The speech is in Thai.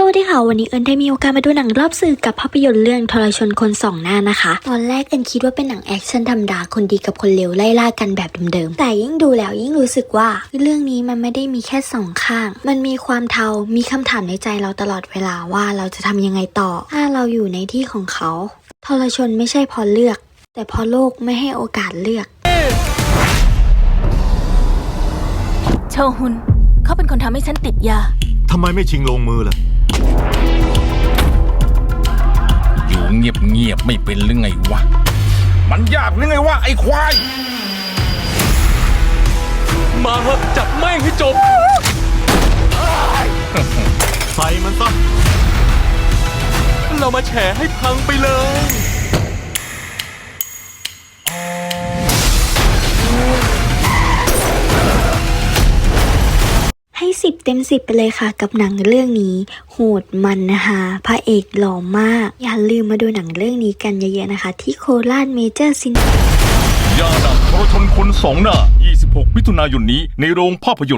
สวัสดีค่ะ วันนี้เอิญได้มีโอกาสมาดูหนังรอบสื่อกับภาพยนตร์เรื่องทรชนคนสองหน้านะคะ ตอนแรกเอิญคิดว่าเป็นหนังแอคชั่นธรรมดาคนดีกับคนเลวไล่ล่ากันแบบเดิมๆ แต่ยิ่งดูแล้วยิ่งรู้สึกว่าเรื่องนี้มันไม่ได้มีแค่สองข้าง มันมีความเทา มีคำถามในใจเราตลอดเวลาว่าเราจะทำยังไงต่อ ถ้าเราอยู่ในที่ของเขา ทรชนไม่ใช่เพอเลือก แต่เพอโลกไม่ให้โอกาสเลือกโชฮุนเขาเป็นคนทำให้ฉันติดยาทำไมไม่ชิงลงมือล่ะ อยู่เงียบๆไม่เป็นหรือไงวะ มันยากหรือไงวะไอ้ควาย มาเถอะจับแม่งให้จบ ใส่มันซะเรามาแฉให้พังไปเลย ให้สิบเต็มสิบไปเลยค่ะ กับหนังเรื่องนี้ โหดมันนะคะพระเอกหล่อมาก อย่าลืมมาดูหนังเรื่องนี้กันเยอะๆนะคะ ที่โคราชเมเจอร์ซินยาดับทรชนคนสองหน้า 26 มิถุนายนนี้ในโรงภาพยนตร์